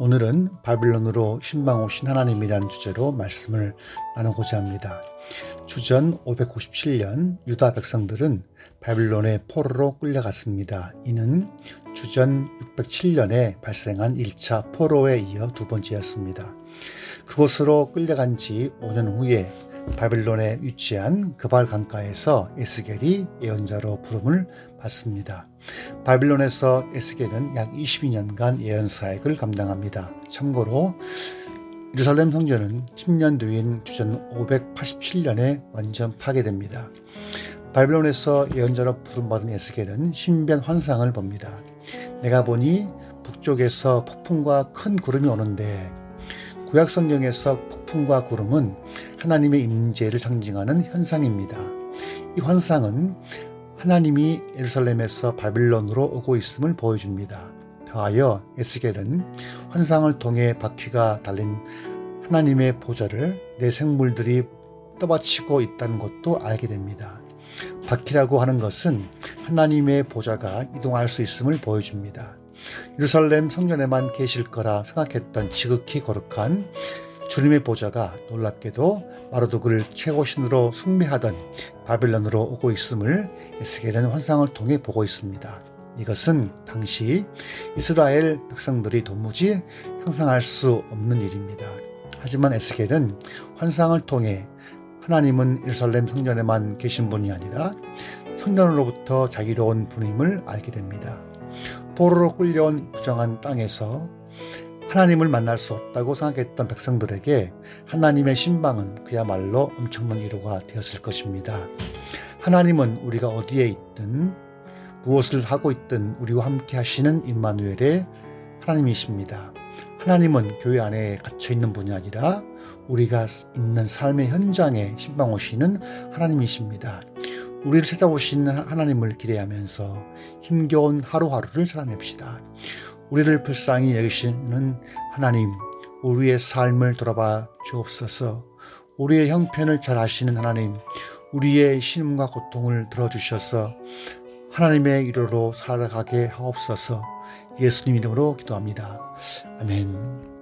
오늘은 바빌론으로 신방 오신 하나님이란 주제로 말씀을 나누고자 합니다. 주전 597년 유다 백성들은 바빌론의 포로로 끌려갔습니다. 이는 주전 607년에 발생한 1차 포로에 이어 두 번째였습니다. 그곳으로 끌려간 지 5년 후에 바빌론에 위치한 그발 강가에서 에스겔이 예언자로 부름을 받습니다. 바빌론에서 에스겔은 약 22년간 예언 사역을 감당합니다. 참고로 예루살렘 성전은 10년 뒤인 주전 587년에 완전 파괴됩니다. 바빌론에서 예언자로 부름받은 에스겔은 신비한 환상을 봅니다. 내가 보니 북쪽에서 폭풍과 큰 구름이 오는데 구약 성경에서 폭풍과 구름은 하나님의 임재를 상징하는 현상입니다. 이 환상은 하나님이 예루살렘에서 바빌론으로 오고 있음을 보여줍니다. 더하여 에스겔은 환상을 통해 바퀴가 달린 하나님의 보좌를 내 생물들이 떠받치고 있다는 것도 알게 됩니다. 바퀴라고 하는 것은 하나님의 보좌가 이동할 수 있음을 보여줍니다. 예루살렘 성전에만 계실 거라 생각했던 지극히 거룩한 주님의 보좌가 놀랍게도 마르도 그를 최고신으로 숭배하던 바빌론으로 오고 있음을 에스겔은 환상을 통해 보고 있습니다. 이것은 당시 이스라엘 백성들이 도무지 상상할 수 없는 일입니다. 하지만 에스겔은 환상을 통해 하나님은 예루살렘 성전에만 계신 분이 아니라 성전으로부터 자기로운 분임을 알게 됩니다. 포로로 끌려온 부정한 땅에서 하나님을 만날 수 없다고 생각했던 백성들에게 하나님의 신방은 그야말로 엄청난 위로가 되었을 것입니다. 하나님은 우리가 어디에 있든 무엇을 하고 있든 우리와 함께 하시는 임마누엘의 하나님이십니다. 하나님은 교회 안에 갇혀 있는 분이 아니라 우리가 있는 삶의 현장에 신방 오시는 하나님이십니다. 우리를 찾아오시는 하나님을 기대하면서 힘겨운 하루하루를 살아냅시다. 우리를 불쌍히 여기시는 하나님, 우리의 삶을 돌아봐 주옵소서. 우리의 형편을 잘 아시는 하나님, 우리의 신음과 고통을 들어주셔서 하나님의 이로로 살아가게 하옵소서. 예수님 이름으로 기도합니다. 아멘.